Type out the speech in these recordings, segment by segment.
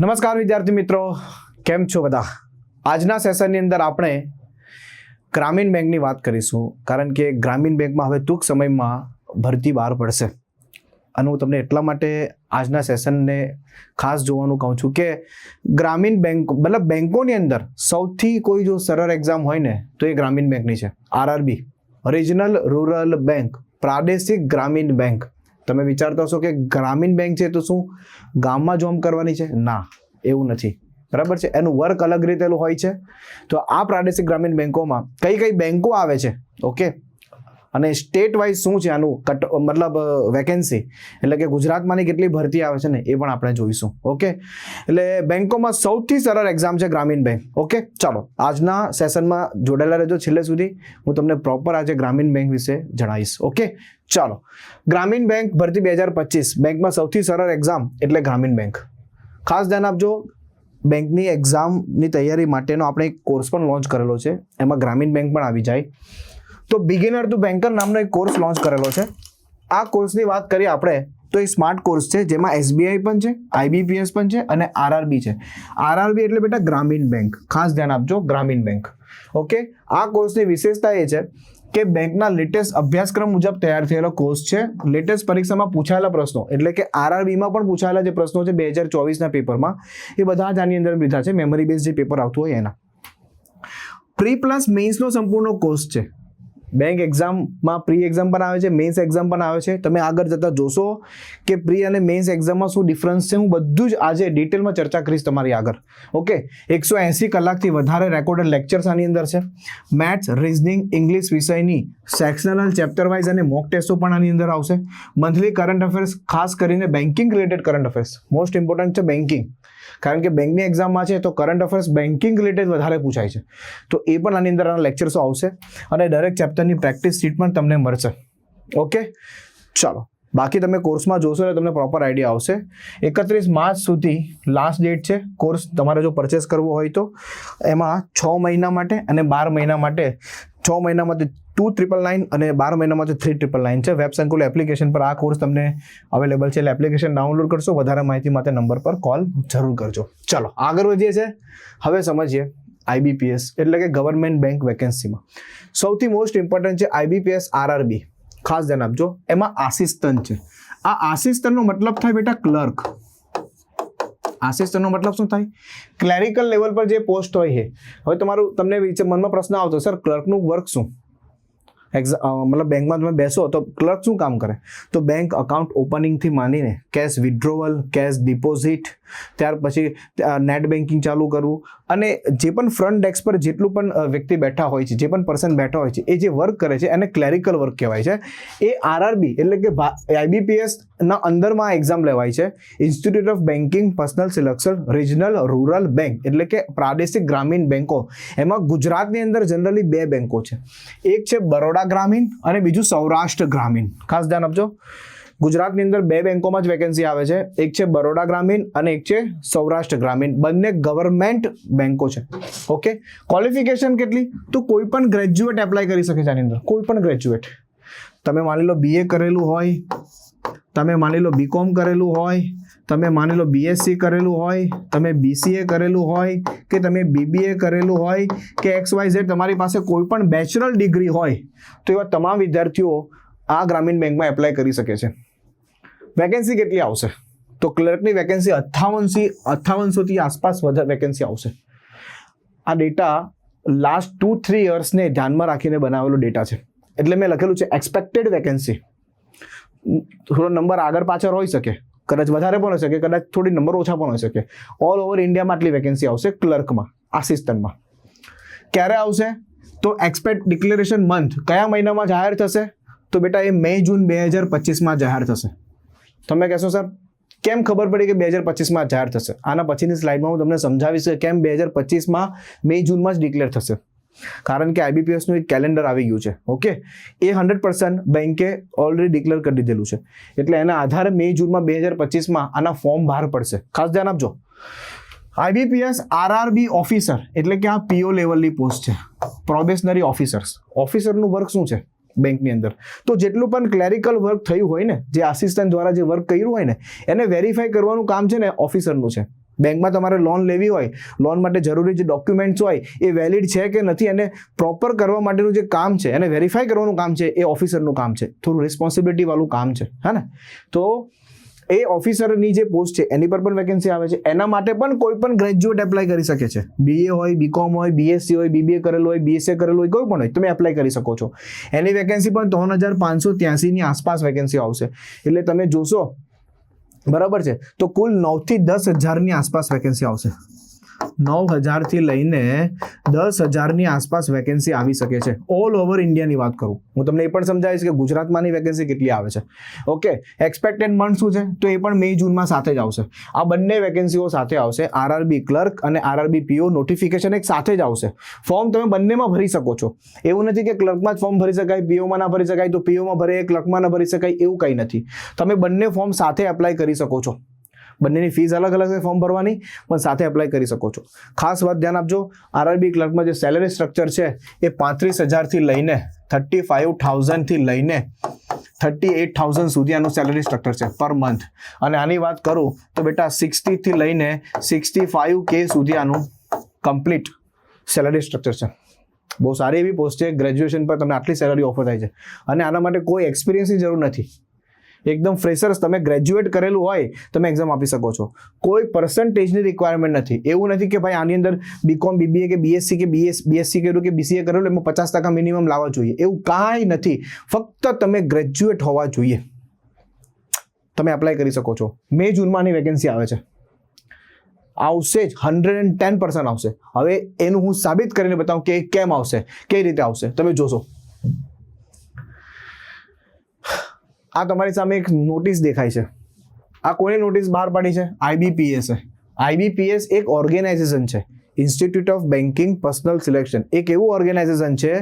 નમસ્કાર વિદ્યાર્થી મિત્રો, કેમ છો બધા? આજના સેશનની અંદર આપણે ગ્રામીણ બેંકની વાત કરીશું, કારણ કે ગ્રામીણ બેંકમાં હવે ટૂંક સમયમાં ભરતી બહાર પડશે. અને હું તમને એટલા માટે આજના સેશનને ખાસ જોવાનું કહું છું કે ગ્રામીણ બેંક, મતલબ બેંકોની અંદર સૌથી કોઈ જો સરળ એક્ઝામ હોય ને, તો એ ગ્રામીણ બેંકની છે. આરઆરબી રિજનલ રૂરલ બેંક પ્રાદેશિક ગ્રામીણ બેંક. તમે વિચારતા હશો કે ગ્રામીણ બેંક છે તો શું? ગામમાં જોબ કરવાની છે? ના, એવું નથી. બરાબર છે? એનું વર્ક અલગ રીતેલું હોય છે. તો આ પ્રાદેશિક ગ્રામીણ બેંકોમાં કઈ કઈ બેંકો આવે છે? ઓકે? અને સ્ટેટ વાઇઝ શું છે આનું કટ મતલબ વેકેન્સી એટલે કે ગુજરાતમાંની કેટલી ભરતી આવે છે ને, એ પણ આપણે જોઈશું ઓકે એટલે બેન્કોમાં સૌથી સરળ એક્ઝામ છે ગ્રામીણ બેંક ઓકે ચાલો, આજના સેશનમાં જોડાયેલા રહેજો છેલ્લે સુધી. હું તમને પ્રોપર આજે ગ્રામીણ બેંક વિશે જણાવીશ ઓકે ચાલો, ગ્રામીણ બેંક ભરતી બે હજાર પચીસ, બેંકમાં સૌથી સરળ એક્ઝામ એટલે ગ્રામીણ બેંક. ખાસ ધ્યાન આપજો, બેંકની એક્ઝામની તૈયારી માટેનો આપણે એક કોર્સ પણ લોન્ચ કરેલો છે, એમાં ગ્રામીણ બેંક પણ આવી જાય. તો બિગિનર ટુ બેન્કર નામનો એક કોર્સ લોન્ચ કરેલો છે. આ કોર્સની વાત કરીએ આપણે, તો એ સ્માર્ટ કોર્સ છે, જેમાં એસબીઆઈ પણ છે આઈબીપીએસ પણ છે અને આરઆરબી છે. આરઆરબી એટલે બેટા ગ્રામીણ બેંક ખાસ ધ્યાન આપજો, ગ્રામીણ બેંક ઓકે આ કોર્સની વિશેષતા એ છે કે બેંકના લેટેસ્ટ અભ્યાસક્રમ મુજબ તૈયાર થયેલો કોર્સ છે. લેટેસ્ટ પરીક્ષામાં પૂછાયેલા પ્રશ્નો, એટલે કે આરઆરબીમાં પણ પૂછાયેલા જે પ્રશ્નો છે બે હજાર ચોવીસના પેપરમાં, એ બધા જ આની અંદર લીધા છે. મેમરી બેઝ જે પેપર આવતું હોય એના. પ્રી પ્લસ મેઇન્સનો સંપૂર્ણ કોર્સ છે. બેંક એક્ઝામમાં પ્રી એક્ઝામ પણ આવે છે મેન્સ એક્ઝામ પણ આવે છે. તમે આગળ જતા જોશો કે પ્રી અને મેન્સ એક્ઝામમાં શું ડિફરન્સ છે, હું બધું જ આજે ડિટેલમાં ચર્ચા કરીશ તમારી આગળ. ઓકે એકસો એંસી કલાકથી વધારે રેકોર્ડેડ લેક્ચર્સ આની અંદર છે. મેથ્સ રિઝનિંગ ઇંગ્લિશ વિષયની સેક્શનલ ચેપ્ટર વાઇઝ અને મોક ટેસ્ટો પણ આની અંદર આવશે. મંથલી કરંટ અફેર્સ ખાસ કરીને banking related current affairs most important છે બેન્કિંગ કારણ કે બેંકની એક્ઝામમાં છે તો કરંટ અફેર્સ બેન્કિંગ રિલેટેડ વધારે પૂછાય છે. તો એ પણ આની અંદર લેક્ચર્સો આવશે અને દરેક ચેપ્ટરની પ્રેક્ટિસ શીટ પણ તમને મળશે. ઓકે ચાલો. બાકી તમે કોર્સમાં જોશો એટલે તમને પ્રોપર આઈડિયા આવશે. એકત્રીસ માર્ચ સુધી લાસ્ટ ડેટ છે. કોર્સ તમારે જો પરચેસ કરવો હોય તો એમાં છ મહિના માટે અને બાર મહિના માટે છ મહિના માટે ટુ ટ્રિપલ નાઇન અને બાર મહિનામાં માટે થ્રી ટ્રિપલ નાઇન છે વેબ સંકુલ એપ્લિકેશન પર આ કોર્સ તમને અવેલેબલ છે. એટલે એપ્લિકેશન ડાઉનલોડ કરશો, વધારે માહિતી માટે નંબર પર કોલ જરૂર કરજો. ચલો, આગળ વધીએ છે હવે સમજીએ આઈબીપીએસ એટલે કે ગવર્મેન્ટ બેંક વેકેન્સીમાં સૌથી મોસ્ટ ઇમ્પોર્ટન્ટ છે આઈબીપીએસ આરઆરબી ખાસ ધ્યાન આપજો, એમાં આસિસ્ટન્ટ છે. આ આસિસ્ટન્ટનો મતલબ થાય બેટા ક્લર્ક આસિસ્ટન્ટનો મતલબ શું થાય? ક્લેરિકલ લેવલ પર જે પોસ્ટ હોય છે. હવે તમારું, તમને મનમાં પ્રશ્ન આવતો સર ક્લર્કનું વર્ક શું? એક્ઝા મતલબ બેંકમાં તમે બેસો તો ક્લર્ક શું કામ કરે? તો બેંક અકાઉન્ટ ઓપનિંગથી માંડીને કેશ વિડ્રોવલ કેશ ડિપોઝિટ ત્યાર પછી નેટ બેન્કિંગ ચાલુ કરવું. અને જે પણ ફ્રન્ટ ડેસ્ક પર જેટલું પણ વ્યક્તિ બેઠા હોય છે, જે પણ પર્સન બેઠા હોય છે, એ જે વર્ક કરે છે, એને ક્લેરિકલ વર્ક કહેવાય છે. એ આરઆરબી એટલે કે આઈબીપીએસ ના અંદરમાં એક્ઝામ લેવાય છે. Institute of banking personnel selection regional rural bank એટલે કે પ્રાદેશિક ગ્રામીણ બેન્કો એમાં ગુજરાતની અંદર જનરલી બે બેન્કો છે. એક છે બરોડા ગ્રામીણ અને બીજું સૌરાષ્ટ્ર ગ્રામીણ. ખાસ ધ્યાન આપજો. ગુજરાતની અંદર બે બેંકોમાં જ વેકેન્સી આવે છે. એક છે બરોડા ગ્રામીણ અને એક છે સૌરાષ્ટ્ર ગ્રામીણ. બંને ગવર્મેન્ટ બેંકો છે. ઓકે ક્વોલિફિકેશન કેટલી? તો કોઈ પણ ગ્રેજ્યુએટ એપ્લાય કરી શકે છે આની અંદર. કોઈ પણ ગ્રેજ્યુએટ તમે માની લો બીએ કરેલું હોય, તમે માની લો બીકોમ કરેલું હોય, તમે માની લો બીએસસી કરેલું હોય, તમે બીસીએ કરેલું હોય કે તમે બીબીએ કરેલું હોય કે એક્સ વાય ઝેડ તમારી પાસે કોઈ પણ બેચરલ ડિગ્રી હોય, તો એવા તમામ વિદ્યાર્થીઓ આ ગ્રામીણ બેંકમાં એપ્લાય કરી શકે છે. વેકેન્સી કેટલી આવશે? તો ક્લર્કની વેકેન્સી અઠ્ઠાવનસી અઠ્ઠાવનસોથી આસપાસ વધારે વેકેન્સી આવશે. આ ડેટા લાસ્ટ ટુ થ્રી યર્સને ધ્યાનમાં રાખીને બનાવેલો ડેટા છે. એટલે મેં લખેલું છે એક્સપેક્ટેડ વેકેન્સી થોડો નંબર આગળ પાછળ હોઈ શકે. કદાચ વધારે પણ હોઈ શકે, કદાચ થોડી નંબર ઓછા પણ હોઈ શકે. ઓલ ઓવર ઇન્ડિયામાં આટલી વેકેન્સી આવશે ક્લર્કમાં આસિસ્ટન્ટમાં ક્યારે આવશે? તો એક્સપેક્ટ ડિક્લેરેશન મંથ કયા મહિનામાં જાહેર થશે? તો બેટા એ મે જૂન બે હજાર પચીસમાં જાહેર થશે. તમે કહેશો સર કેમ ખબર પડી કે બે હજાર પચીસમાં જાહેર થશે? આના પછીની સ્લાઇડમાં હું તમને સમજાવીશ કે કેમ બે હજાર પચીસમાં મે જૂનમાં જ ડિક્લેર થશે. કારણ કે આઈબીપીએસનું એક કેલેન્ડર આવી ગયું છે, ઓકે? એ હંડ્રેડ પર્સન્ટ બેન્કે ઓલરેડી ડિક્લેર કરી દીધેલું છે. એટલે એના આધારે મે જૂનમાં બે હજાર પચીસમાં આના ફોર્મ બહાર પડશે. ખાસ ધ્યાન આપજો. આઈબીપીએસ આરઆરબી ઓફિસર, એટલે કે આ પીઓ લેવલની પોસ્ટ છે. Probationary officers. ઓફિસરનું વર્ક શું છે? બેંકની અંદર. તો જેટલું પણ ક્લેરિકલ વર્ક થયું હોય ને, જે આસિસ્ટન્ટ દ્વારા જે વર્ક કર્યું હોય ને, એને વેરીફાઈ કરવાનું કામ છે ને ઓફિસરનું છે. બેંકમાં તમારે લોન લેવી હોય લોન માટે જરૂરી જે ડોક્યુમેન્ટ્સ હોય, એ વેલિડ છે કે નથી અને પ્રોપર કરવા માટેનું જે કામ છે, એને વેરીફાઈ કરવાનું કામ છે, એ ઓફિસરનું કામ છે. થોડું રિસ્પોન્સિબિલિટીવાળું કામ છે. હા ને? તો એ ઓફિસરની જે પોસ્ટ છે, એની પર પણ વેકેન્સી આવે છે. એના માટે પણ કોઈ પણ ગ્રેજ્યુએટ એપ્લાય કરી શકે છે. બીએ હોય બીકોમ હોય બીએસસી હોય બીબીએ કરેલું હોય બીએસએ કરેલું હોય, કોઈ પણ હોય, તમે એપ્લાય કરી શકો છો. એની વેકેન્સી પણ ત્રણ હજાર પાંચસો ત્યાંસીની આસપાસ વેકેન્સી આવશે. એટલે તમે જોશો, બરાબર છે? તો કુલ નવથી દસ હજારની આસપાસ વેકેન્સી આવશે. નવ હજારથી લઈને દસ હજારની આસપાસ વેકેન્સી આવી શકે છે. ઓલ ઓવર ઇન્ડિયાની વાત કરું. હું તમને એ પણ સમજાવીશ કે ગુજરાતમાંની વેકેન્સી કેટલી આવે છે. ઓકે એક્સપેક્ટેડ મંથ શું છે? તો એ પણ મે જૂનમાં સાથે જ આવશે. આ બંને વેકેન્સીઓ સાથે આવશે. આરઆરબી ક્લર્ક અને આરઆરબી પીઓ નોટિફિકેશન એક સાથે જ આવશે. ફોર્મ તમે બંનેમાં ભરી શકો છો. એવું નથી કે ક્લર્કમાં જ ફોર્મ ભરી શકાય પીઓમાં ના ભરી શકાય, તો પીઓમાં ભરે ક્લર્કમાં ના ભરી શકાય, એવું કંઈ નથી. તમે બંને ફોર્મ સાથે એપ્લાય કરી શકો છો. બંનેની ફીસ અલગ અલગ છે ફોર્મ ભરવાની, પણ સાથે એપ્લાય કરી શકો છો. ખાસ વાત ધ્યાન આપજો આરઆરબી ક્લર્કમાં જે સેલરી સ્ટ્રક્ચર છે, એ પાંત્રીસ હજારથી લઈને થર્ટી ફાઇવ થાઉઝન્ડથી લઈને થર્ટી એટ થાઉઝન્ડ સુધી આનું સેલરી સ્ટ્રક્ચર છે પર મંથ અને આની વાત કરું, તો બેટા સિક્સટીથી લઈને સિક્સટી ફાઇવ કે સુધી આનું કમ્પ્લીટ સેલરી સ્ટ્રક્ચર છે. બહુ સારી એવી પોસ્ટ છે ગ્રેજ્યુએશન પર તમને આટલી સેલરી ઓફર થાય છે. અને આના માટે કોઈ એક્સપિરિયન્સની જરૂર નથી. એકદમ ફ્રેશર્સ તમે ગ્રેજ્યુએટ કરેલું હોય, તમે એક્ઝામ આપી શકો છો. કોઈ પર્સન્ટેજની રિક્વાયરમેન્ટ નથી. એવું નથી કે ભાઈ આની અંદર બીકોમ બીબીએ કે બીએસસી કે બીએસ બીએસસી કર્યું કે બીસીએ કરેલું એમાં પચાસ ટકા મિનિમમ લાવવા જોઈએ. એવું કાંઈ નથી. ફક્ત તમે ગ્રેજ્યુએટ હોવા જોઈએ. તમે એપ્લાય કરી શકો છો. મે જૂનમાં આની વેકેન્સી આવે છે. આવશે જ હંડ્રેડ એન્ડ ટેન પર્સન્ટ આવશે. હવે એનું હું સાબિત કરીને બતાવું કે કેમ આવશે, કઈ રીતે આવશે. તમે જોશો. આ તમારી સામે એક નોટિસ દેખાય છે. આ કોની નોટિસ બહાર પાડી છે? આઈબીપીએસ આઈબીપીએસ એક ઓર્ગેનાઇઝેશન છે. Institute of banking personnel selection એક એવું ઓર્ગેનાઇઝેશન છે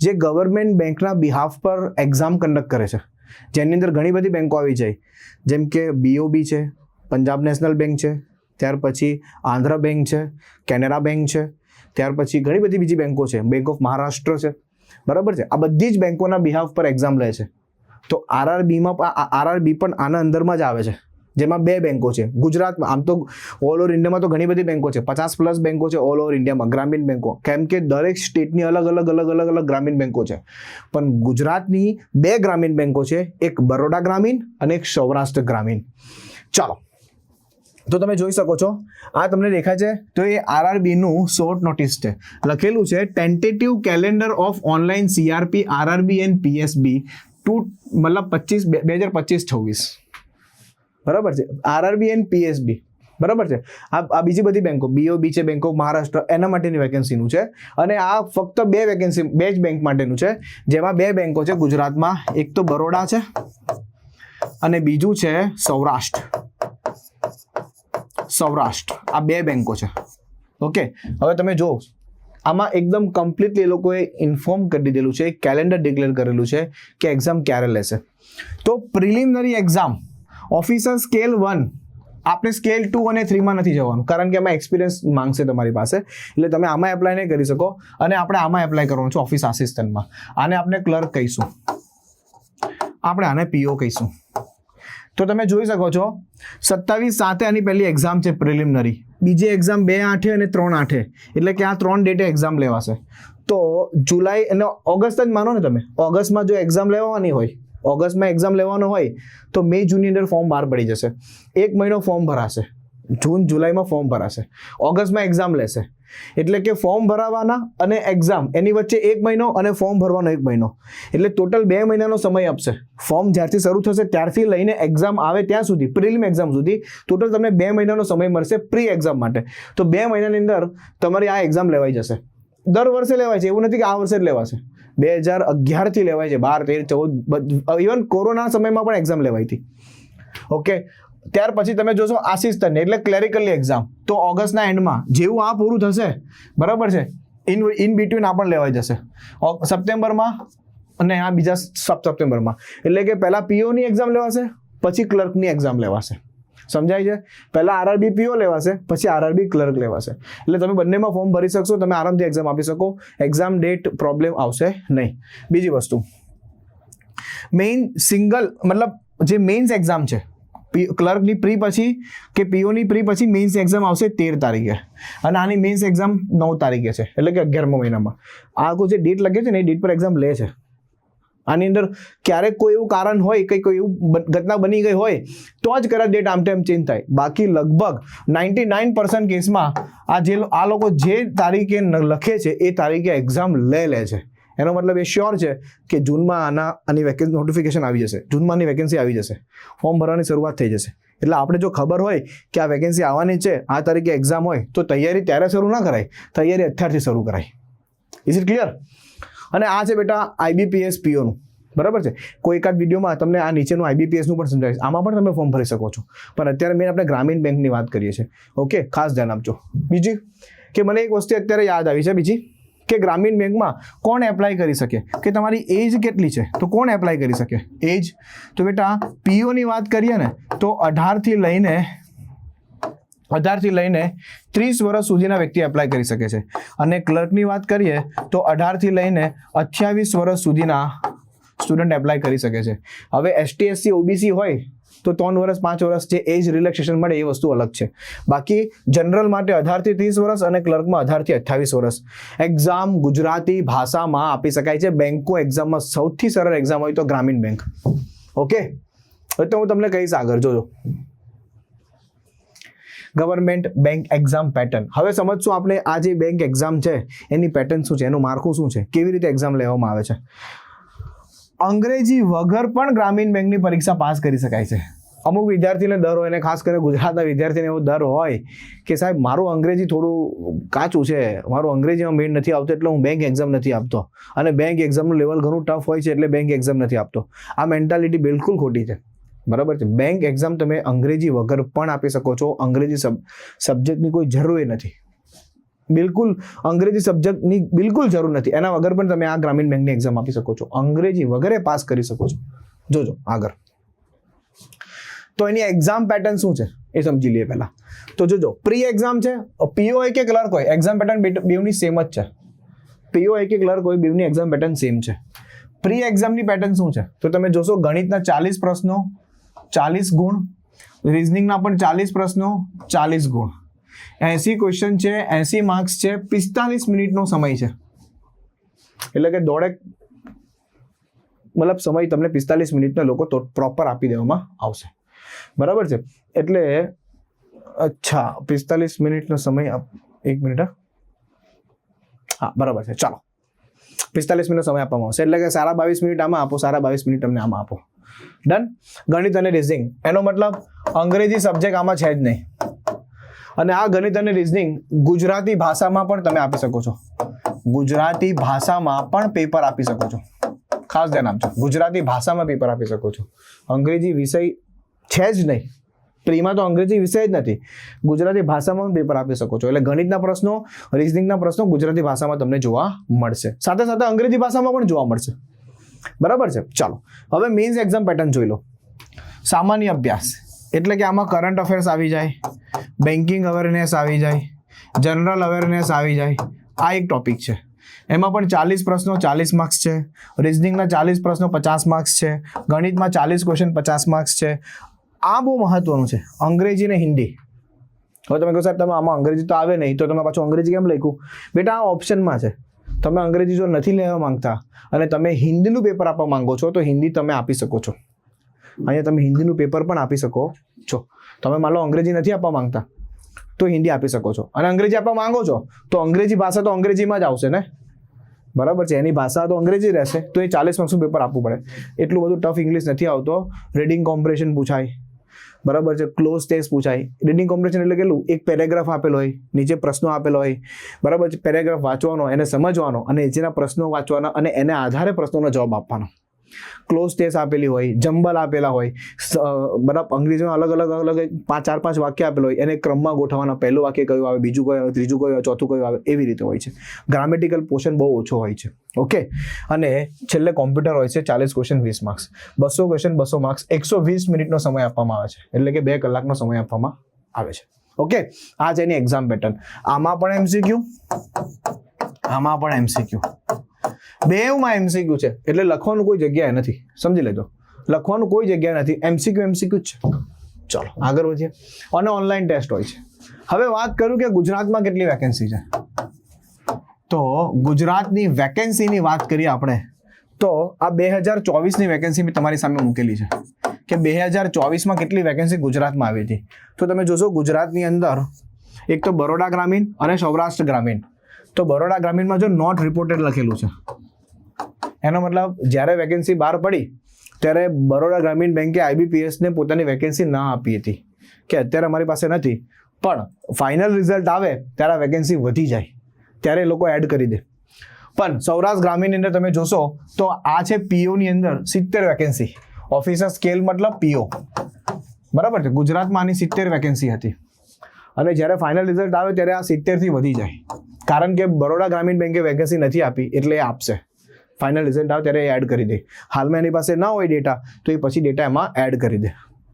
જે ગવર્મેન્ટ બેંકના બિહાફ પર એક્ઝામ કન્ડક્ટ કરે છે. જેની અંદર ઘણી બધી બેંકો આવી જાય. જેમ કે બીઓબી છે પંજાબ નેશનલ બેંક છે, ત્યાર પછી આંધ્ર બેંક છે કેનેરા બેંક છે, ત્યાર પછી ઘણી બધી બીજી બેંકો છે. બેંક ઓફ મહારાષ્ટ્ર છે. બરાબર છે? આ બધી જ બેંકોના બિહાફ પર એક્ઝામ લે છે. તો આરઆરબીમાં આરઆરબી પણ આના અંદરમાં જ આવે છે. જેમાં બે બેંકો છે. ગુજરાતમાં આમ તો ઓલ ઓવર ઇન્ડિયામાં તો ઘણી બધી બેંકો છે. પચાસ પ્લસ બેંકો છે ઓલ ઓવર ઇન્ડિયામાં ગ્રામીણ બેંકો. કેમ કે દરેક સ્ટેટની અલગ અલગ અલગ અલગ અલગ ગ્રામીણ બેંકો છે. પણ ગુજરાતની બે ગ્રામીણ બેંકો છે. એક બરોડા ગ્રામીણ અને એક સૌરાષ્ટ્ર ગ્રામીણ. ચાલો. તો તમે જોઈ શકો છો. આ તમને દેખાય છે. તો એ આરઆરબીનું શોર્ટ નોટિસ છે. લખેલું છે tentative calendar of online CRP RRB and PSB two મતલબ પચીસ, બે હજાર પચીસ, છવ્વીસ. બરાબર છે? RRB and PSB. બરાબર છે? આ આ બીજી બધી બેંકો બીઓબી છે બેંક ઓફ મહારાષ્ટ્ર, એના માટેની વેકેન્સીનું છે. અને આ ફક્ત બે વેકેન્સી બે જ બેંક માટેનું છે. જેમાં બે બેંકો છે ગુજરાતમાં. એક તો બરોડા છે અને બીજું છે સૌરાષ્ટ્ર. સૌરાષ્ટ્ર. આ બે બેંકો છે. ઓકે? હવે તમે જો આમાં એકદમ કમ્પ્લીટલી એ લોકોએ ઇન્ફોર્મ કરી દીધેલું છે કેલેન્ડર ડિક્લેર કરેલું છે કે એક્ઝામ ક્યારે લેશે. તો preliminary exam officer scale one આપણે સ્કેલ ટુ અને થ્રીમાં નથી જવાનું, કારણ કે એમાં એક્સપિરિયન્સ માંગશે તમારી પાસે. એટલે તમે આમાં એપ્લાય નહીં કરી શકો અને આપણે આમાં એપ્લાય કરવાનું છે ઓફિસ આસિસ્ટન્ટમાં આને આપણે ક્લર્ક કહીશું. આપણે આને પીઓ કહીશું. તો તમે જોઈ શકો છો, સત્તાવીસ સાતે આની પહેલી એક્ઝામ છે પ્રિલિમિનરી બીજી એક્ઝામ બે આઠે અને ત્રણ આઠે. એટલે કે આ ત્રણ ડેટે એક્ઝામ લેવાશે. તો જુલાઈ અને ઓગસ્ટ જ માનો ને તમે. ઓગસ્ટમાં જો એક્ઝામ લેવાની હોય, ઓગસ્ટમાં એક્ઝામ લેવાનો હોય, તો મે જૂનની અંદર ફોર્મ બહાર પડી જશે. એક મહિનો ફોર્મ ભરાશે. જૂન, જુલાઈમાં ફોર્મ ભરાશે. ઓગસ્ટમાં એક્ઝામ લેશે. એટલે કે ફોર્મ ભરાવાના અને એક્ઝામ એની વચ્ચે એક મહિનો અને ફોર્મ ભરવાનો એક મહિનો. એટલે ટોટલ બે મહિનાનો સમય આપશે. ફોર્મ જ્યારથી શરૂ થશે ત્યારથી લઈને એક્ઝામ આવે ત્યાં સુધી, પ્રિલિમ એક્ઝામ સુધી ટોટલ તમને બે મહિનાનો સમય મળશે પ્રી એક્ઝામ માટે. તો બે મહિનાની અંદર તમારી આ એક્ઝામ લેવાઈ જશે. દર વર્ષે લેવાય છે, એવું નથી કે આ વર્ષે જ લેવાશે. બે હજાર અગિયારથી લેવાય છે, બાર, તેર, ચૌદ ઇવન કોરોના સમયમાં પણ એક્ઝામ લેવાઈ હતી. ઓકે ત્યાર પછી તમે જોશો આસિસ્ટન્ટ એટલે ક્લેરિકલની એક્ઝામ તો ઓગસ્ટના એન્ડમાં જેવું આ પૂરું થશે, બરાબર છે? ઇન ઇન બિટવીન આ પણ લેવાઈ જશે. સપ્ટેમ્બરમાં અને આ બીજા સબ સપ્ટેમ્બરમાં. એટલે કે પહેલાં પીઓની એક્ઝામ લેવાશે, પછી ક્લર્કની એક્ઝામ લેવાશે. સમજાય છે? પહેલાં આરઆરબી પીઓ લેવાશે, પછી આરઆરબી ક્લર્ક લેવાશે. એટલે તમે બંનેમાં ફોર્મ ભરી શકશો, તમે આરામથી એક્ઝામ આપી શકો. એક્ઝામ ડેટ પ્રોબ્લેમ આવશે નહીં. બીજી વસ્તુ. મેઇન સિંગલ મતલબ જે મેઇન્સ એક્ઝામ છે ક્લર્કની પ્રી પછી કે પીઓની પ્રી પછી મેન્સ એક્ઝામ આવશે તેર તારીખે. અને આની મેન્સ એક્ઝામ નવ તારીખે છે, એટલે કે અગિયારમા મહિનામાં. આ આખું જે ડેટ લગે છે ને એ ડેટ પર એક્ઝામ લે છે. આની અંદર ક્યારેક કોઈ એવું કારણ હોય, કંઈ કોઈ એવું ઘટના બની ગઈ હોય, તો જ કદાચ ડેટ આમ ટેમ ચેન્જ થાય. બાકી લગભગ નાઇન્ટી નાઇન પર્સન્ટ કેસમાં આ જે આ લોકો જે તારીખે લખે છે, એ તારીખે એક્ઝામ લે લે છે. એનો મતલબ એ શ્યોર છે કે જૂનમાં આના આની વેકેન્સી નોટિફિકેશન આવી જશે. જૂનમાં આની વેકેન્સી આવી જશે. ફોર્મ ભરવાની શરૂઆત થઈ જશે. એટલે આપણે જો ખબર હોય કે આ વેકેન્સી આવવાની છે, આ તારીખે એક્ઝામ હોય, તો તૈયારી ત્યારે શરૂ ના કરાય. તૈયારી અત્યારથી શરૂ કરાય. ઇઝ ઇટ ક્લિયર અને આ છે બેટા આઈબીપીએસ પીઓનું બરાબર છે? કોઈ એકાદ વિડીયોમાં તમને આ નીચેનું આઈબીપીએસનું પણ સમજાવીશ. આમાં પણ તમે ફોર્મ ભરી શકો છો. પણ અત્યારે મેં આપણે ગ્રામીણ બેંકની વાત કરીએ છીએ. ઓકે? ખાસ ધ્યાન આપજો. બીજી? કે મને એક વસ્તુ અત્યારે યાદ આવી છે, બીજી? કે ગ્રામીણ બેંકમાં કોણ એપ્લાય કરી શકે? કે તમારી એજ કેટલી છે? તો કોણ એપ્લાય કરી શકે? એજ તો બેટા પીઓની વાત કરીએ ને, તો અઢારથી લઈને અઢારથી લઈને ત્રીસ વર્ષ સુધીના વ્યક્તિ એપ્લાય કરી શકે છે. અને ક્લર્કની વાત કરીએ, તો અઢારથી લઈને અઠ્યાવીસ વર્ષ સુધીના સ્ટુડન્ટ એપ્લાય કરી શકે છે. હવે એસટી એસસી ઓબીસી હોય તો ત્રણ વર્ષ, પાંચ વર્ષ જે એજ રિલેક્સેશન મળે એ વસ્તુ અલગ છે. બાકી જનરલ માટે અઢારથી ત્રીસ વર્ષ અને ક્લર્કમાં અઢારથી અઠ્ઠાવીસ વર્ષ. એક્ઝામ ગુજરાતી ભાષામાં આપી શકાય છે. બેંકો એક્ઝામમાં સૌથી સરળ એક્ઝામ હોય તો ગ્રામીણ બેંક ઓકે તો હું તમને કહીશ આગળ, જોજો. ગવર્મેન્ટ બેંક એક્ઝામ પેટર્ન હવે સમજશું આપણે આ જે બેંક એક્ઝામ છે, એની પેટર્ન શું છે? એનું માળખું શું છે? કેવી રીતે એક્ઝામ લેવામાં આવે છે? અંગ્રેજી વગર પણ ગ્રામીણ બેંકની પરીક્ષા પાસ કરી શકાય છે. અમુક વિદ્યાર્થીને ડર હોય, અને ખાસ કરીને ગુજરાતના વિદ્યાર્થીને એવો ડર હોય કે સાહેબ, મારું અંગ્રેજી થોડું કાચું છે, મારું અંગ્રેજીમાં મેળ નથી આવતો, એટલે હું બેંક એક્ઝામ નથી આપતો. અને બેંક એક્ઝામનું લેવલ ઘણું ટફ હોય છે, એટલે બેંક એક્ઝામ નથી આપતો. આ મેન્ટાલિટી બિલકુલ ખોટી છે. બરાબર છે? બેંક એક્ઝામ તમે અંગ્રેજી વગર પણ આપી શકો છો, અંગ્રેજી સબ સબ્જેક્ટની કોઈ જરૂર નથી. બિલકુલ અંગ્રેજી સબ્જેક્ટની બિલકુલ જરૂર નથી. એના વગર પણ તમે આ ગ્રામીણ બેંકની એક્ઝામ આપી શકો છો. અંગ્રેજી વગેરે પાસ કરી શકો છો. જોજો, આગળ. તો એની એક્ઝામ પેટર્ન શું છે? એ સમજી લઈએ પહેલા. તો જોજો પ્રી એક્ઝામ છે પીઓ હોય કે ક્લર્ક હોય? એક્ઝામ પેટર્ન બેવની સેમ જ છે. પીઓ હોય કે ક્લર્ક હોય બેવની એક્ઝામ પેટર્ન સેમ છે. પ્રી એક્ઝામની પેટર્ન શું છે? તો તમે જોશો, ગણિતના ચાલીસ પ્રશ્નો, ચાલીસ ગુણ રિઝનિંગના પણ ચાલીસ પ્રશ્નો, ચાલીસ ગુણ. એસી ક્વેશ્ચન છે, એસી માર્ક્સ છે, પિસ્તાલીસ મિનિટનો સમય છે. એટલે કે દોડે મતલબ સમય તમને પિસ્તાલીસ મિનિટના લોકો તો પ્રોપર આપી દેવામાં આવશે. બરાબર છે? એટલે, અચ્છા, પિસ્તાલીસ મિનિટનો સમય એક મિનિટ, હા. બરાબર છે. ચાલો. પિસ્તાલીસ મિનિટનો સમય આપવામાં આવશે. એટલે કે સારા બાવીસ મિનિટ આમાં આપો, સારા બાવીસ મિનિટ તમને આમાં આપો. ડન ગણિત અને રિઝનિંગ એનો મતલબ અંગ્રેજી સબ્જેક્ટ આમાં છે જ નહીં. અને આ ગણિત અને રિઝનિંગ ગુજરાતી ભાષામાં પણ તમે આપી શકો છો. ગુજરાતી ભાષામાં પણ પેપર આપી શકો છો. ખાસ ધ્યાન આપજો. ગુજરાતી ભાષામાં પેપર આપી શકો છો. અંગ્રેજી વિષય છે જ નહીં. પ્રીમાં તો અંગ્રેજી વિષય જ નથી. ગુજરાતી ભાષામાં પણ પેપર આપી શકો છો. એટલે ગણિતના પ્રશ્નો રિઝનિંગના પ્રશ્નો ગુજરાતી ભાષામાં તમને જોવા મળશે. સાથે સાથે અંગ્રેજી ભાષામાં પણ જોવા મળશે. બરાબર છે? ચાલો. હવે મેન્સ એક્ઝામ પેટર્ન જોઈ લો. સામાન્ય અભ્યાસ. એટલે કે આમાં કરંટ અફેર્સ આવી જાય. બેન્કિંગ અવેરનેસ આવી જાય. જનરલ અવેરનેસ આવી જાય. આ એક ટોપિક છે. એમાં પણ ચાલીસ પ્રશ્નો ચાલીસ માર્ક્સ છે. રિઝનિંગના ચાલીસ પ્રશ્નો પચાસ માર્ક્સ છે. ગણિતમાં ચાલીસ ક્વેશ્ચન પચાસ માર્ક્સ છે. આ બહુ મહત્વનું છે. અંગ્રેજી ને હિન્દી. હવે તમે કહો સાહેબ, તમે આમાં અંગ્રેજી તો આવે નહીં, તો તમે પાછું અંગ્રેજી કેમ લખ્યું? બેટા, આ ઓપ્શનમાં છે. તમે અંગ્રેજી જો નથી લેવા માંગતા અને તમે હિન્દીનું પેપર આપવા માંગો છો, તો હિન્દી તમે આપી શકો છો. અહીંયા તમે હિન્દીનું પેપર પણ આપી શકો છો. તમે માનો અંગ્રેજી નથી આપવા માંગતા, તો હિન્દી આપી શકો છો. અને અંગ્રેજી આપવા માંગો છો, તો અંગ્રેજી ભાષા તો અંગ્રેજીમાં જ આવશે ને? બરાબર છે, એની ભાષા તો અંગ્રેજી રહેશે, તો એ ચાલીસ માર્ક્સનું પેપર આપવું પડે? એટલું બધું ટફ ઇંગ્લિશ નથી આવતો. રીડિંગ કોમ્પ્રેશન પૂછાય. બરાબર છે ક્લોઝ ટેસ્ટ પૂછાય. રીડિંગ કોમ્પ્રેશન એટલે કેટલું? એક પેરેગ્રાફ આપેલો હોય, નીચે પ્રશ્નો આપેલો હોય. બરાબર છે પેરેગ્રાફ વાંચવાનો, એને સમજવાનો અને નીચેના પ્રશ્નો વાંચવાના અને એને આધારે પ્રશ્નોનો જવાબ આપવાનો. ક્લોઝ ટેસ આપેલી હોય જંબલ આપેલા હોય બરાબર અંગ્રેજીમાં અલગ અલગ અલગ પાંચ ચાર, પાંચ વાક્ય આપેલા હોય, એને ક્રમમાં ગોઠવવાના. પહેલું વાક્ય કયું આવે, બીજું કયું આવે, ત્રીજું કયું આવે, ચોથું કયું આવે, એવી રીતે હોય છે. ગ્રામેટિકલ પોર્શન બહુ ઓછો હોય છે. ઓકે? અને છેલ્લે કોમ્પ્યુટર હોય છે, ચાલીસ ક્વેશ્ચન વીસ માર્ક્સ બસો ક્વેશ્ચન બસો માર્ક્સ એકસો વીસ મિનિટનો સમય આપવામાં આવે છે. એટલે કે બે કલાકનો સમય આપવામાં આવે છે. ઓકે? આ છે એની એક્ઝામ પેટર્ન આમાં પણ એમસીક્યુ આમાં પણ એમસીક્યુ બેવમાં એમસીક્યુ છે. એટલે લખવાનું કોઈ જગ્યાએ નથી. સમજી લેજો. લખવાનું કોઈ જગ્યાએ નથી. એમસીક્યુ એમસીક્યુ જ છે. ચલો, આગળ વધીએ. અને ઓનલાઈન ટેસ્ટ હોય છે. હવે વાત કરું કે ગુજરાતમાં કેટલી વેકેન્સી છે. તો ગુજરાતની વેકેન્સીની વાત કરીએ આપણે, તો આ બે હજાર ચોવીસની વેકેન્સી મેં તમારી સામે મૂકેલી છે. કે બે હજાર ચોવીસમાં કેટલી વેકેન્સી ગુજરાતમાં આવી હતી? તો તમે જોશો ગુજરાતની અંદર એક તો બરોડા ગ્રામીણ અને સૌરાષ્ટ્ર ગ્રામીણ. તો બરોડા ગ્રામીણમાં જો નોટ રિપોર્ટેડ લખેલું છે. એનો મતલબ જ્યારે વેકેન્સી બહાર પડી, ત્યારે બરોડા ગ્રામીણ બેંકે આઈબીપીએસને પોતાની વેકેન્સી ના આપી હતી, કે અત્યારે અમારી પાસે નથી. પણ ફાઇનલ રિઝલ્ટ આવે, ત્યારે વેકેન્સી વધી જાય, ત્યારે એ લોકો એડ કરી દે. પણ સૌરાષ્ટ્ર ગ્રામીણની અંદર તમે જોશો, તો આ છે પીઓની અંદર સિત્તેર વેકેન્સી ઓફિસર સ્કેલ મતલબ પીઓ બરાબર છે? ગુજરાતમાં આની સિત્તેર વેકેન્સી હતી. અને જ્યારે ફાઇનલ રિઝલ્ટ આવે, ત્યારે આ સિત્તેરથી વધી જાય. કારણ કે બરોડા ગ્રામીણ બેંકે વેકેન્સી નથી આપી, એટલે એ આપશે. ફાઇનલ રિઝલ્ટ આવે ત્યારે એ એડ કરી દે. હાલમાં એની પાસે ના હોય ડેટા તો એ પછી ડેટા એમાં એડ કરી દે.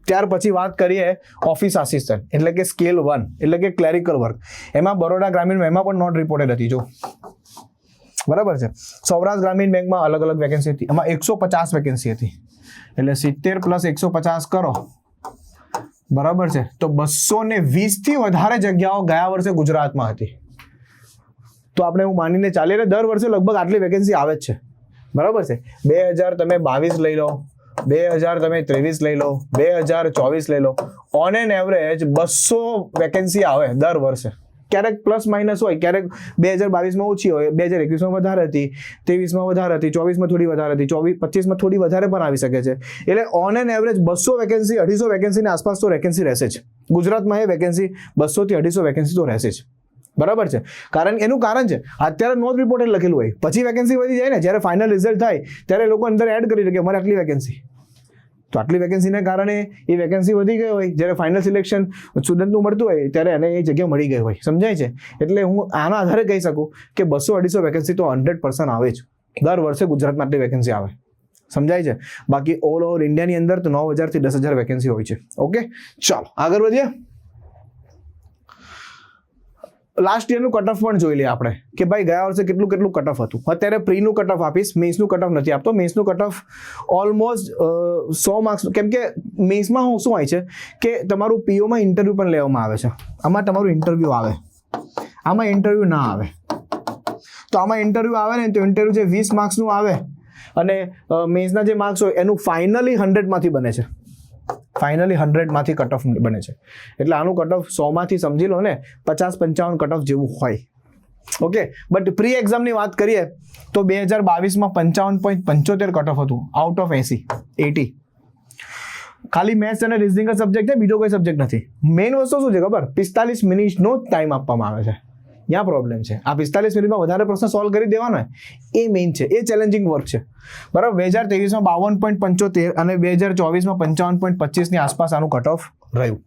ત્યાર પછી વાત કરીએ ઓફિસ આસિસ્ટન્ટ એટલે કે સ્કેલ વન એટલે કે ક્લેરિકલ વર્ક એમાં બરોડા ગ્રામીણ એમાં પણ નોટ રિપોર્ટેડ હતી, જો. બરાબર છે? સૌરાષ્ટ્ર ગ્રામીણ બેંકમાં અલગ અલગ વેકેન્સી હતી. એમાં એકસો પચાસ વેકેન્સી હતી. એટલે સિત્તેર પ્લસ એકસો પચાસ કરો. બરાબર છે? તો બસો ને વીસથી વધારે જગ્યાઓ ગયા વર્ષે ગુજરાતમાં હતી. તો આપણે એવું માનીને ચાલીએ દર વર્ષે લગભગ આટલી વેકેન્સી આવે જ છે. બરાબર છે? બે હજાર તમે બાવીસ લઈ લો, બે હજાર તમે ત્રેવીસ લઈ લો, બે હજાર ચોવીસ લઈ લો ઓન એન એવરેજ બસો વેકેન્સી આવે દર વર્ષે. ક્યારેક પ્લસ માઇનસ હોય, ક્યારેક બે હજાર બાવીસમાં ઓછી હોય, બે હજાર એકવીસમાં વધારે હતી, ત્રેવીસમાં વધારે હતી, ચોવીસમાં થોડી વધારે હતી ચોવીસ પચીસમાં થોડી વધારે પણ આવી શકે છે. એટલે ઓન એન એવરેજ બસો વેકેન્સી અઢીસો વેકેન્સીની આસપાસ તો વેકેન્સી રહેશે જ. ગુજરાતમાં એ વેકેન્સી બસોથી અઢીસો વેકેન્સી તો રહેશે જ. બરાબર છે? કારણ એનું કારણ છે, અત્યારે નોટ રિપોર્ટેડ લખેલું હોય. પછી વેકેન્સી વધી જાય ને, જ્યારે ફાઇનલ રિઝલ્ટ થાય, ત્યારે લોકો અંદર એડ કરી દે કે અમારે આટલી વેકેન્સી તો આટલી વેકેન્સીને કારણે એ વેકેન્સી વધી ગઈ હોય. જ્યારે ફાઇનલ સિલેક્શન સ્ટુડન્ટનું મળતું હોય, ત્યારે એને એ જગ્યા મળી ગઈ હોય. સમજાય છે? એટલે હું આના આધારે કહી શકું કે બસો અઢીસો વેકેન્સી તો હંડ્રેડ પર્સન્ટ આવે જ. દર વર્ષે ગુજરાતમાં આટલી વેકેન્સી આવે. સમજાય છે? બાકી ઓલ ઓવર ઇન્ડિયાની અંદર તો નવ હજારથી દસ હજાર વેકેન્સી હોય છે. ઓકે ચાલો, આગળ વધીએ. લાસ્ટ યરનું કટ ઓફ પણ જોઈ લઈએ આપણે, કે ભાઈ ગયા વર્ષે કેટલું કેટલું કટ ઓફ હતું. અત્યારે પ્રીનું કટ ઓફ આપીશ મેન્સનું કટ ઓફ નથી આપતો. મેન્સનું કટ ઓફ ઓલમોસ્ટ સો માર્ક્સ કેમ કે મેન્સમાં શું હોય છે, કે તમારું પીઓમાં ઇન્ટરવ્યૂ પણ લેવામાં આવે છે. આમાં તમારું ઇન્ટરવ્યૂ આવે. આમાં ઇન્ટરવ્યૂ ના આવે. તો આમાં ઇન્ટરવ્યૂ આવે ને તો ઇન્ટરવ્યૂ જે વીસ માર્ક્સનું આવે, અને મેન્સના જે માર્ક્સ હોય, એનું ફાઇનલી હંડ્રેડમાંથી બને છે. ફાઇનલી હંડ્રેડમાંથી કટ ઓફ બને છે. એટલે આનું કટ ઓફ સોમાંથી સમજી લો ને, પચાસ પંચાવન કટ ઓફ જેવું હોય. ઓકે બટ પ્રી એક્ઝામની વાત કરીએ, તો બે હજાર બાવીસમાં પંચાવન પોઈન્ટ પંચોતેર કટ ઓફ હતું. આઉટ ઓફ એસી, એટી. ખાલી મેથ્સ અને રિઝનિંગ સબ્જેક્ટ છે, બીજો કોઈ સબ્જેક્ટ નથી. મેઇન વસ્તુ શું છે ખબર? પિસ્તાલીસ મિનિટનો જ ટાઈમ આપવામાં આવે છે. ત્યાં પ્રોબ્લેમ છે. આ પિસ્તાલીસ મિનિટમાં વધારે પ્રશ્ન સોલ્વ કરી દેવાના એ મેઇન છે. એ ચેલેન્જિંગ વર્ક છે. બરાબર? બે હજાર ત્રેવીસમાં બાવન પોઈન્ટ પંચોતેર અને બે હજાર ચોવીસમાં પંચાવન પોઈન્ટ પચીસની આસપાસ આનું કટ ઓફ રહ્યું.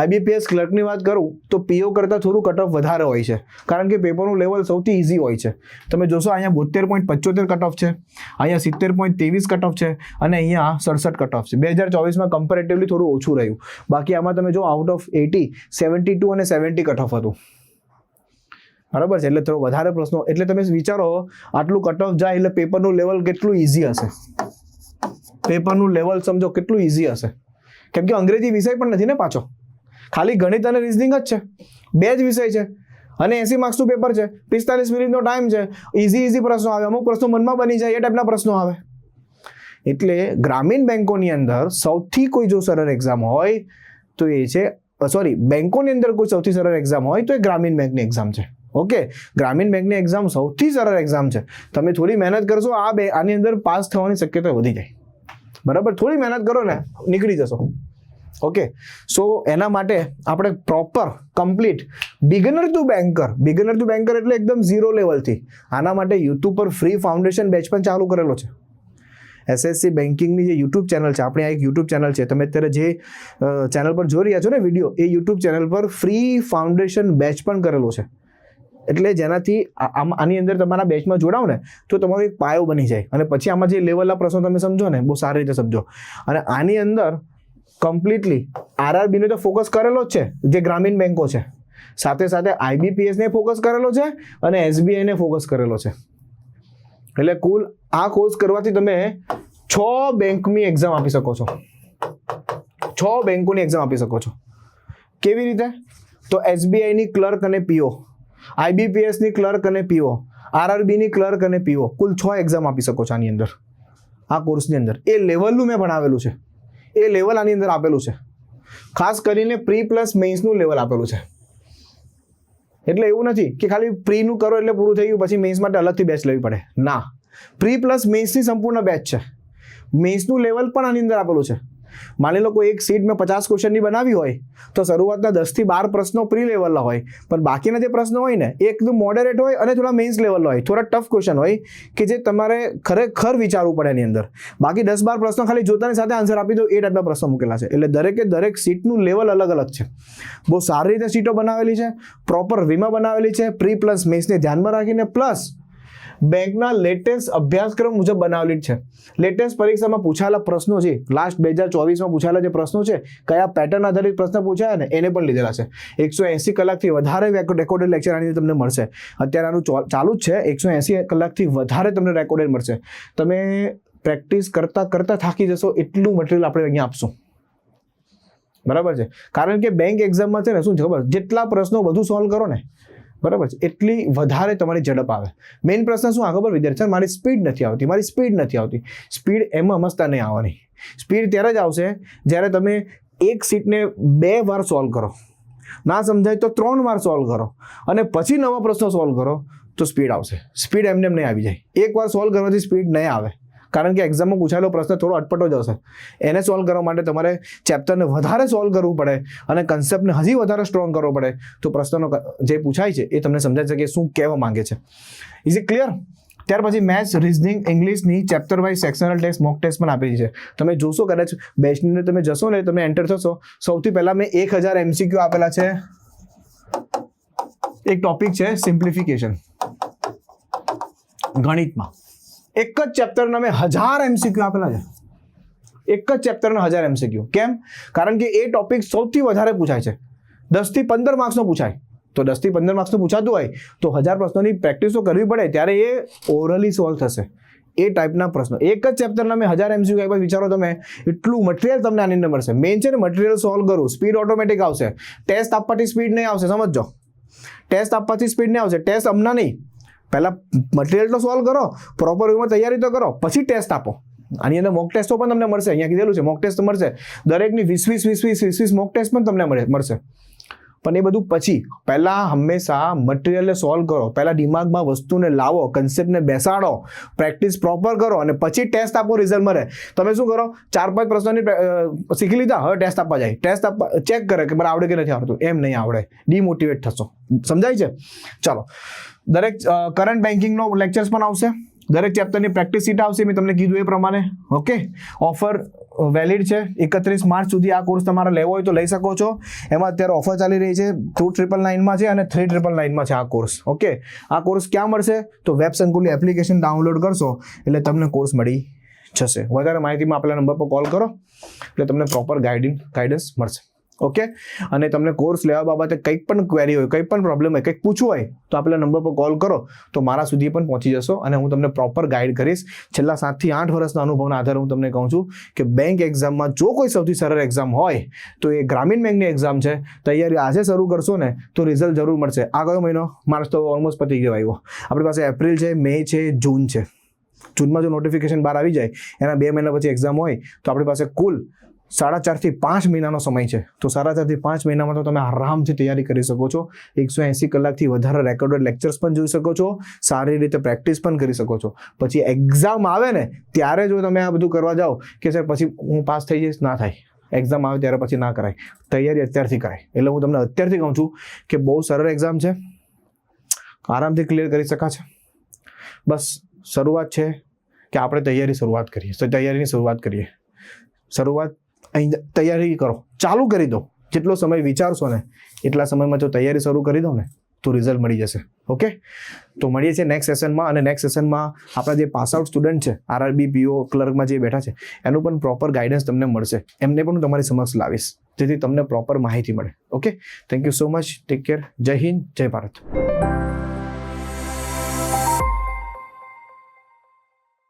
આઈબીપીએસ ક્લર્કની વાત કરું તો પીઓ કરતાં થોડું કટ ઓફ વધારે હોય છે. કારણ કે પેપરનું લેવલ સૌથી ઇઝી હોય છે. તમે જોશો અહીંયા બોતેર પોઈન્ટ પંચોતેર કટ ઓફ છે. અહીંયા સિત્તેર પોઈન્ટ ત્રેવીસ કટ ઓફ છે અને અહીંયા સડસઠ કટ ઓફ છે. બે હજાર ચોવીસમાં કમ્પેરેટિવલી થોડું ઓછું રહ્યું. બાકી આમાં તમે જો out of eighty seventy two અને સેવન્ટી કટ ઓફ હતું. બરાબર છે? એટલે થોડો વધારે પ્રશ્નો, એટલે તમે વિચારો, આટલું કટ ઓફ જાય એટલે પેપરનું લેવલ કેટલું ઇઝી હશે? પેપરનું લેવલ સમજો કેટલું ઇઝી હશે? કેમ કે અંગ્રેજી વિષય પણ નથી ને પાછો. ખાલી ગણિત અને રિઝનિંગ જ છે. બે જ વિષય છે. અને એસી માર્ક્સનું પેપર છે. પિસ્તાલીસ મિનિટનો ટાઈમ છે. ઇઝી ઇઝી પ્રશ્નો આવે. અમુક પ્રશ્નો મનમાં બની જાય, એ ટાઈપના પ્રશ્નો આવે. એટલે ગ્રામીણ બેંકોની અંદર સૌથી કોઈ જો સરળ એક્ઝામ હોય તો એ છે સોરી બેંકોની અંદર કોઈ સૌથી સરળ એક્ઝામ હોય તો એ ગ્રામીણ બેંકની એક્ઝામ છે. ઓકે? ગ્રામીણ બેંકની એક્ઝામ સૌથી સરળ એક્ઝામ છે. તમે થોડી મહેનત કરશો, આ બે આની અંદર પાસ થવાની શક્યતા વધી જાય. બરાબર? થોડી મહેનત કરો ને, નીકળી જશો. ઓકે? સો, એના માટે આપણે proper complete beginner to banker beginner to banker એટલે એકદમ ઝીરો લેવલથી આના માટે યુટ્યુબ પર ફ્રી ફાઉન્ડેશન બેચ પણ ચાલુ કરેલો છે. એસએસસી બેન્કિંગની જે યુટ્યુબ ચેનલ છે, આપણી આ એક યુટ્યુબ ચેનલ છે. તમે અત્યારે જે ચેનલ પર જોઈ રહ્યા છો ને વીડિયો એ યુટ્યુબ ચેનલ પર ફ્રી ફાઉન્ડેશન બેચ પણ કરેલો છે. એટલે જેનાથી આની અંદર તમારા બેચમાં જોડાવ ને, તો તમારો એક પાયો બની જાય. અને પછી આમાં જે લેવલના પ્રશ્નો તમે સમજો ને, બહુ સારી રીતે સમજો. અને આની અંદર કમ્પ્લીટલી આરઆરબીને તો ફોકસ કરેલો જ છે, જે ગ્રામીણ બેન્કો છે. સાથે સાથે આઈબીપીએસને ફોકસ કરેલો છે અને એસબીઆઈને ફોકસ કરેલો છે. એટલે કુલ આ કોર્સ કરવાથી તમે છ બેંકની એક્ઝામ આપી શકો છો. છ બેંકોની એક્ઝામ આપી શકો છો. કેવી રીતે? તો એસબીઆઈની ક્લર્ક અને પીઓ આઈબીપીએસની ક્લર્ક અને પીઓ આરઆરબીની ક્લર્ક અને પીઓ કુલ છ એક્ઝામ આપી શકો છો આની અંદર. આ કોર્સની અંદર. એ લેવલનું મેં ભણાવેલું છે. એ લેવલ આની અંદર આપેલું છે. ખાસ કરીને પ્રી પ્લસ મેઇન્સનું લેવલ આપેલું છે. એટલે એવું નથી કે ખાલી પ્રીનું કરો એટલે પૂરું થઈ ગયું, પછી મેન્સ માટે અલગથી બેચ લેવી પડે. ના. પ્રી પ્લસ મેન્સની સંપૂર્ણ બેચ છે. મેન્સનું લેવલ પણ આની અંદર આપેલું છે. માની લો કોઈ એક સીટ મેં પચાસ ક્વેશ્ચનની બનાવી હોય, તો શરૂઆતના દસથી બાર પ્રશ્નો પ્રી લેવલના હોય. પણ બાકીના જે પ્રશ્નો હોય ને એકદમ મોડરેટ હોય અને થોડા મેઇન્સ લેવલના હોય. થોડા ટફ ક્વેશ્ચન હોય કે જે તમારે ખરેખર વિચારવું પડે એની અંદર. બાકી દસ બાર પ્રશ્નો ખાલી જોતાની સાથે આન્સર આપી દો, એ ટાઈપના પ્રશ્નો મૂકેલા છે. એટલે દરેકે દરેક સીટનું લેવલ અલગ અલગ છે. બહુ સારી રીતે સીટો બનાવેલી છે પ્રોપર વીમા બનાવેલી છે પ્રી પ્લસ મેઇન્સને ધ્યાનમાં રાખીને પ્લસ બેંકના લેટેસ્ટ અભ્યાસક્રમ મુજબ બનાવેલી છે. લેટેસ્ટ પરીક્ષામાં પૂછાયેલા પ્રશ્નો છે લાસ્ટ બે હજાર ચોવીસમાં પૂછાયેલા જે પ્રશ્નો છે, કયા પેટર્ન આધારિત પ્રશ્ન પૂછાયા ને એને પણ લીધેલા છે. એકસો એંસી કલાકથી વધારે રેકોર્ડેડ લેક્ચર આની તમને મળશે. અત્યારે આનું ચાલુ જ છે, એકસો એંસી કલાકથી વધારે તમને રેકોર્ડેડ મળશે. તમે પ્રેક્ટિસ કરતાં કરતાં થાકી જશો, એટલું મટીરિયલ આપણે અહીંયા આપશું. બરાબર છે? કારણ કે બેંક એક્ઝામમાં છે ને, શું ખબર? જેટલા પ્રશ્નો વધુ સોલ્વ કરો ને બરાબર છે? એટલી વધારે તમારી ઝડપ આવે. મેઇન પ્રશ્ન શું? આ ખબર? વિદ્યાર્થી, મારી સ્પીડ નથી આવતી, મારી સ્પીડ નથી આવતી. સ્પીડ એમાં હમસતા નહીં આવવાની. સ્પીડ ત્યારે જ આવશે જ્યારે તમે એક સીટને બે વાર સોલ્વ કરો. ના સમજાય તો ત્રણ વાર સોલ્વ કરો. અને પછી નવા પ્રશ્નો સોલ્વ કરો તો સ્પીડ આવશે. સ્પીડ એમને એમ નહીં આવી જાય. એકવાર સોલ્વ કરવાથી સ્પીડ નહીં આવે. કારણ કે એક્ઝામમાં પૂછાયેલો પ્રશ્ન થોડો અટપટો જ હશે. એને સોલ્વ કરવા માટે તમારે ચેપ્ટરને વધારે સોલ્વ કરવું પડે અને કન્સેપ્ટને હજી વધારે સ્ટ્રોંગ કરવો પડે. તો પ્રશ્નનો જે પૂછાય છે એ તમને સમજાય છે કે શું કહેવા માંગે છે. ઇઝ ઇટ ક્લિયર ત્યાર પછી maths reasoning ઇંગ્લિશની chapter wise sectional test mock test પણ આપેલી છે. તમે જોશો કદાચ બેસ્ટની તમે જશો ને તમે એન્ટર થશો, સૌથી પહેલાં મેં એક હજાર એમસીક્યુ આપેલા છે. એક ટોપિક છે સિમ્પ્લિફિકેશન ગણિતમાં. એક જ ચેપ્ટરના મેં હજાર એમસીક્યુ આપેલા છે. એક જ ચેપ્ટરના હજાર એમસીક્યુ કેમ? કારણ કે એ ટોપિક સૌથી વધારે પૂછાય છે. દસથી પંદર માર્ક્સનો પૂછાય. તો દસથી પંદર માર્ક્સનું પૂછાતું હોય, તો હજાર પ્રશ્નોની પ્રેક્ટિસો કરવી પડે, ત્યારે એ ઓરલી સોલ્વ થશે. એ ટાઈપના પ્રશ્નો. એક જ ચેપ્ટરના મેં હજાર એમસીક્યુ એકવાર વિચારો તમે, એટલું મટીરિયલ તમને આની અંદર મળશે. મેઇન છે ને મટીરિયલ સોલ્વ કરવું સ્પીડ ઓટોમેટિક આવશે. ટેસ્ટ આપવાથી સ્પીડ નહીં આવશે. સમજો ટેસ્ટ આપવાથી સ્પીડ નહીં આવશે. ટેસ્ટ હમણાં નહીં પહેલાં મટીરિયલ તો સોલ્વ કરો પ્રોપર વેમાં તૈયારી તો કરો, પછી ટેસ્ટ આપો. આની અંદર મોક ટેસ્ટો પણ તમને મળશે, અહીંયા કીધેલું છે મોક ટેસ્ટ મળશે. દરેકની વીસ વીસ વીસ વીસ વીસ વીસ મોક ટેસ્ટ પણ તમને મળે, મળશે. પણ એ બધું પછી, પહેલાં હંમેશા મટીરિયલને સોલ્વ કરો, પહેલાં દિમાગમાં વસ્તુને લાવો કન્સેપ્ટને બેસાડો પ્રેક્ટિસ પ્રોપર કરો, અને પછી ટેસ્ટ આપો રિઝલ્ટ મળે. તમે શું કરો, ચાર પાંચ પ્રશ્નોની શીખી લીધા, હવે ટેસ્ટ આપવા જાય. ટેસ્ટ આપવા ચેક કરે કે મને આવડે કે નથી આવડતું. એમ નહીં આવડે. ડિમોટિવેટ થશો. સમજાય છે? ચાલો. દરેક કરંટ બેન્કિંગનો લેક્ચર્સ પણ આવશે. દરેક ચેપ્ટરની પ્રેક્ટિસ સીટ આવશે, મેં તમને કીધું એ પ્રમાણે. ઓકે ઓફર વેલિડ છે. એકત્રીસ માર્ચ સુધી આ કોર્સ તમારે લેવો હોય તો લઈ શકો છો. એમાં અત્યારે ઓફર ચાલી રહી છે. ટુ ટ્રિપલ નાઇનમાં છે અને થ્રી ટ્રિપલ નાઇનમાં છે આ કોર્સ ઓકે આ કોર્સ ક્યાં મળશે? તો વેબ સંકુલની એપ્લિકેશન ડાઉનલોડ કરશો, એટલે તમને કોર્સ મળી જશે. વધારે માહિતીમાં આપેલા નંબર પર કોલ કરો, એટલે તમને પ્રોપર ગાઈડિંગ ગાઈડન્સ મળશે. ઓકે અને તમને કોર્સ લેવા બાબતે કંઈક પણ ક્વેરી હોય કંઈક પણ પ્રોબ્લેમ હોય, કંઈક પૂછવું હોય, તો આપેલા નંબર પર કોલ કરો, તો મારા સુધી પણ પહોંચી જશો અને હું તમને પ્રોપર ગાઈડ કરીશ. છેલ્લા સાતથી આઠ વર્ષના અનુભવના આધારે હું તમને કહું છું કે બેંક એક્ઝામમાં જો કોઈ સૌથી સરળ એક્ઝામ હોય, તો એ ગ્રામીણ બેંકની એક્ઝામ છે. તૈયારી આજે શરૂ કરશો ને, તો રિઝલ્ટ જરૂર મળશે. આ કયો મહિનો? માર્ચ તો ઓલમોસ્ટ પતી ગયો આવ્યો. આપણી પાસે એપ્રિલ છે મે છે જૂન છે. જૂનમાં જો નોટિફિકેશન બહાર આવી જાય, એના બે મહિના પછી એક્ઝામ હોય, તો આપણી પાસે કુલ સાડા ચારથી પાંચ મહિનાનો સમય છે. તો સાડા ચારથી પાંચ મહિનામાં તો તમે આરામથી તૈયારી કરી શકો છો. એકસો એંસી કલાકથી વધારે રેકોર્ડેડ લેક્ચર્સ પણ જોઈ શકો છો. સારી રીતે પ્રેક્ટિસ પણ કરી શકો છો. પછી એક્ઝામ આવે ને, ત્યારે જો તમે આ બધું કરવા જાઓ કે સર પછી હું પાસ થઈ જઈશ, ના થાય. એક્ઝામ આવે ત્યારે પછી ના કરાય. તૈયારી અત્યારથી કરાય. એટલે હું તમને અત્યારથી કહું છું કે બહુ સરળ એક્ઝામ છે. આરામથી ક્લિયર કરી શકાશે. બસ શરૂઆત છે કે આપણે તૈયારી શરૂઆત કરીએ. તો તૈયારીની શરૂઆત કરીએ. શરૂઆત અહીં તૈયારી કરો. ચાલુ કરી દો. જેટલો સમય વિચારશો ને, એટલા સમયમાં જો તૈયારી શરૂ કરી દો ને, તો રિઝલ્ટ મળી જશે. ઓકે તો મળીએ છીએ નેક્સ્ટ સેશનમાં અને નેક્સ્ટ સેશનમાં આપણા જે પાસ આઉટ સ્ટુડન્ટ છે આરઆરબી પીઓ ક્લર્કમાં જે બેઠા છે, એનું પણ પ્રોપર ગાઈડન્સ તમને મળશે. એમને પણ હું તમારી સમક્ષ લાવીશ. જેથી તમને પ્રોપર માહિતી મળે. Okay thank you so much take care જય હિન્દ. જય ભારત.